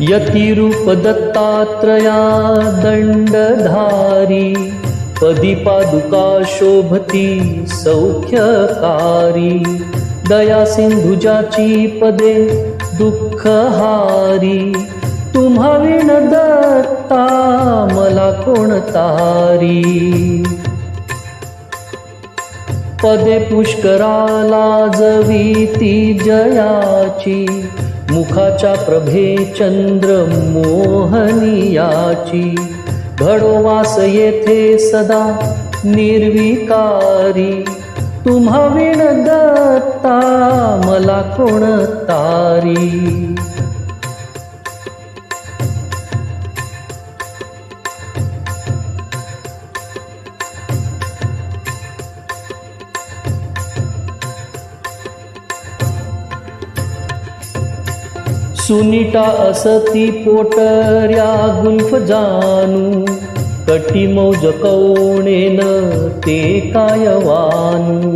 यतिरूप दत्तात्रया दंडधारी पदी पादुका शोभती सौख्यकारी दया सिंधुजाची पदे दुःखहारी। तुम्हा विण दत्ता मला कोण तारी? पदे पुष्कराला जवीती जयाची मुखाच्या प्रभे चंद्र मोहनियाची घडोवास येथे सदा निर्विकारी. तुम्हा विण दत्ता मला कोण तारी? सुनीता असती पोटर्या गुल्फ जानू. कटी मौज कौणेन ते कायवानू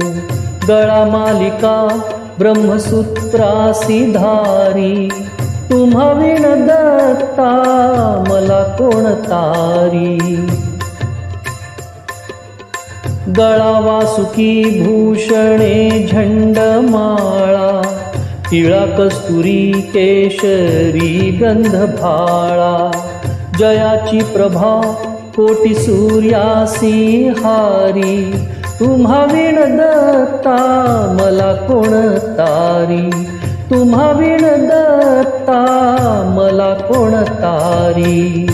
गळा मालिका ब्रह्मसूत्रासी धारी. तुम्हा विण दत्ता मला कोण तारी. गळा वासुकी भूषणे झंडमाळा. तिळा कस्तुरी केशरी गंधभाळा जयाची प्रभा कोटी सूर्यासी हारी तुम्हा विण दत्ता मला कोण तारी? तुम्हा विण दत्ता मला कोण तारी?